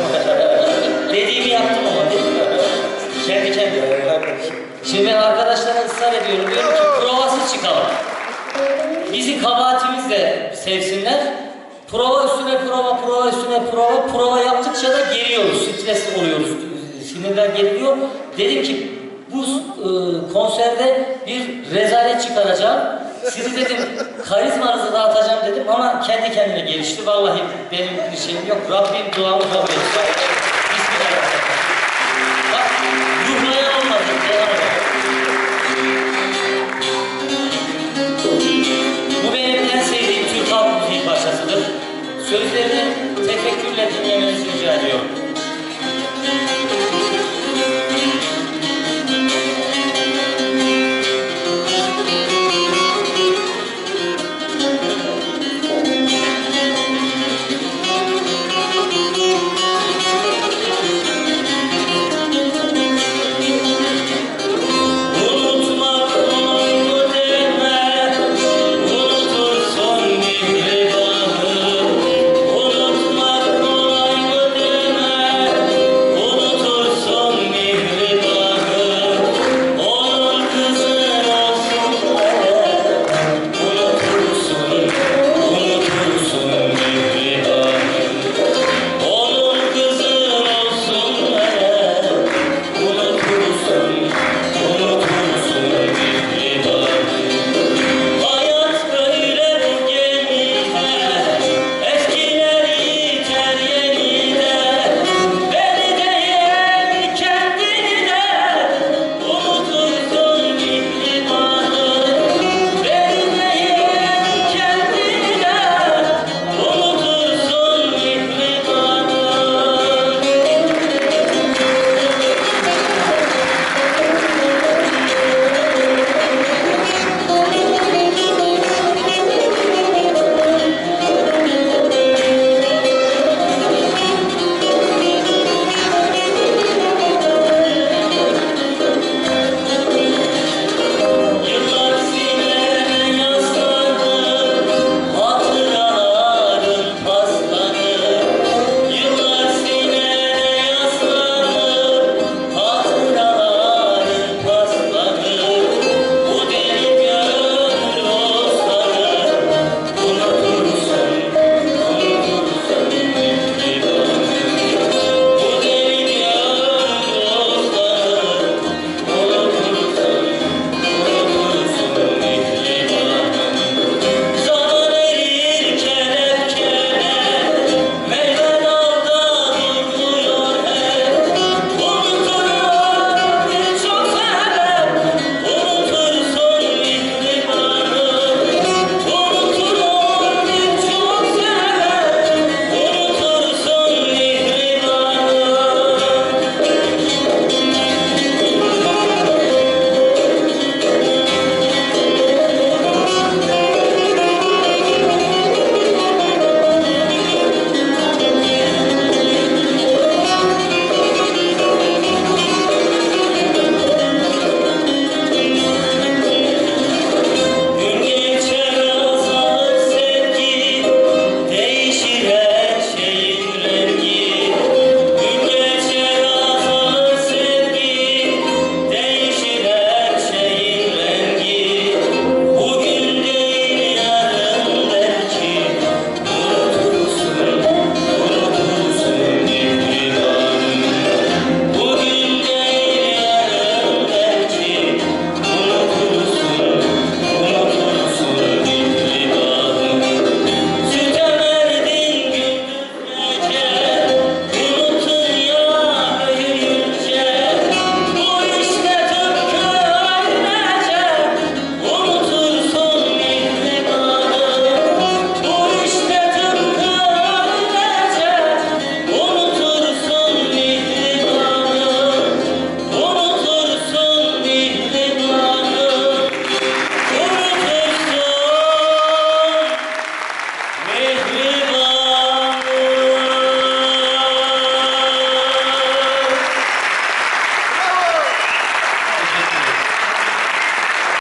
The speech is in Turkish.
Dediğimi yaptım ama değil mi? Kendi kendime. Şimdi ben arkadaşlara ısrar ediyorum. Diyorum ki provasız çıkalım. Bizi kabahatimizle sevsinler. Prova üstüne prova, prova üstüne prova, prova yaptıkça da geriyoruz, stres oluyoruz, sinirler geriliyor. Dedim ki bu e, konserde bir rezalet çıkaracağım. Sizi dedim karizmanızı dağıtacağım dedim ama kendi kendine gelişti. Vallahi benim bir şeyim yok. Rabbim duamı kabul etsin.